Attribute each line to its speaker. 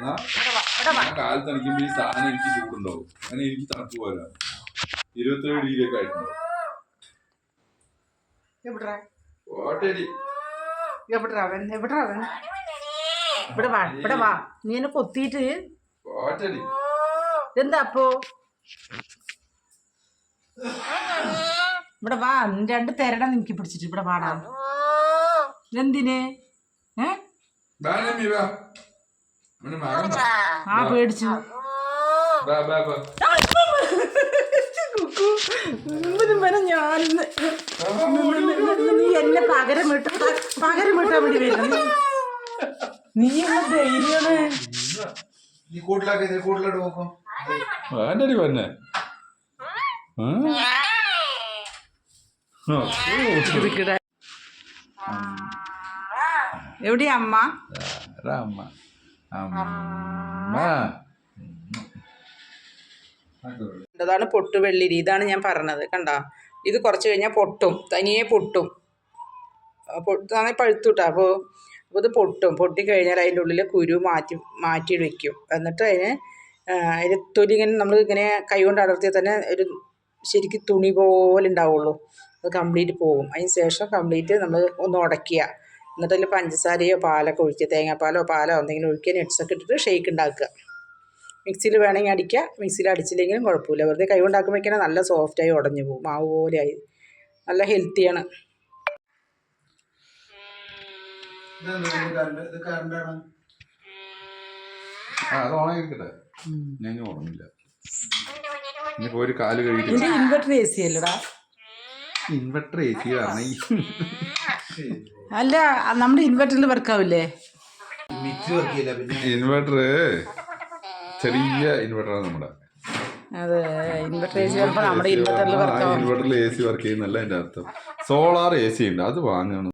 Speaker 1: ഞാൻ കാലത്ത് അണിക്കുമ്പോ ഈ സാധനം എനിക്ക് ചൂടുണ്ടാവും. അങ്ങനെ എനിക്ക് തണുപ്പ് പോലെ ഇരുപത്തേഴ് ഡിഗ്രി ഒക്കെ ആയിട്ടുണ്ടാവും ഓട്ടടി.
Speaker 2: എവിടാ അവൻ? എവിടാ അവൻ? ഇവിടെ വാ ഇവിടെ വാ. നീ എന്നെ കൊത്തിയിട്ട്
Speaker 1: ഓട്ടടി.
Speaker 2: എന്താ അപ്പോ? ഇവിടെ വാ രണ്ട് തെരട നിനക്ക് പിടിച്ചിട്ട് ഇവിടെ വാടാ. എന്തിന് ഏ? ആ പേടിച്ചു. ഞാനിന്ന് നീ എന്നെ പകരം വിട്ട പകരം വിട്ടാൻ വേണ്ടി വരുന്നു. നീ എന്നെ ധൈര്യമാണ്
Speaker 3: നീ കൂട്ടിലാക്കി നീ കൂട്ടിലോട്ട് നോക്കും
Speaker 1: വേണ്ടടി പറഞ്ഞേ
Speaker 2: എവിടെയാ അമ്മ?
Speaker 1: അമ്മ.
Speaker 2: അതാണ് പൊട്ടുവെള്ളിരി ഇതാണ് ഞാൻ പറഞ്ഞത് കണ്ട? ഇത് കുറച്ച് കഴിഞ്ഞാൽ പൊട്ടും തനിയെ പൊട്ടും. പൊട്ടാണെങ്കിൽ പഴുത്തുട്ടാ. അപ്പോൾ അപ്പോൾ ഇത് പൊട്ടും. പൊട്ടിക്കഴിഞ്ഞാൽ അതിന്റെ ഉള്ളിൽ കുരു മാറ്റി മാറ്റി വെക്കും. എന്നിട്ട് അതിന് അതിന് തൊലി ഇങ്ങനെ നമ്മൾ ഇങ്ങനെ കൈ കൊണ്ട് അടർത്തിയാൽ തന്നെ ഒരു ശരിക്കും തുണി പോലെ ഉണ്ടാവുള്ളൂ. അത് കംപ്ലീറ്റ് പോകും അതിന് ശേഷം കംപ്ലീറ്റ് നമ്മൾ ഒന്ന് ഉടക്കുക എന്നിട്ട് അതിൽ പഞ്ചസാരയോ പാലൊക്കെ ഒഴിക്കുക. തേങ്ങാപ്പാലോ പാലോ എന്തെങ്കിലും ഒഴിക്കുക. നട്ട്സൊക്കെ ഇട്ടിട്ട് ഷേക്ക് ഉണ്ടാക്കുക. മിക്സിയിൽ വേണമെങ്കിൽ അടിക്കുക. മിക്സിയിൽ അടിച്ചില്ലെങ്കിലും കുഴപ്പമില്ല. വെറുതെ കൈ കൊണ്ടാക്കുമ്പോഴേക്കാണ് നല്ല സോഫ്റ്റായി ഉടഞ്ഞു പോകും. മാവ് പോലെയായി ആയി. നല്ല ഹെൽത്തിയാണ് ഇൻവെർട്ടർ എ സി അല്ലടാ.
Speaker 1: ഇൻവെർട്ടർ എ സി ആണ്.
Speaker 2: അല്ല നമ്മുടെ ഇൻവെർട്ടറിൽ വർക്കാവില്ലേ
Speaker 1: ഇൻവെർട്ടർ ചെറിയ ഇൻവെർട്ടറാണ് നമ്മുടെ.
Speaker 2: അതെ ഇൻവെർട്ടർ എ സി നമ്മുടെ ഇൻവെർട്ടറിൽ വർക്കാവും
Speaker 1: ഇൻവെർട്ടറിൽ എ സി വർക്ക് ചെയ്യുന്നല്ല എന്റെ അർത്ഥം. സോളാർ എ സി ഉണ്ട് അത് വാങ്ങണം.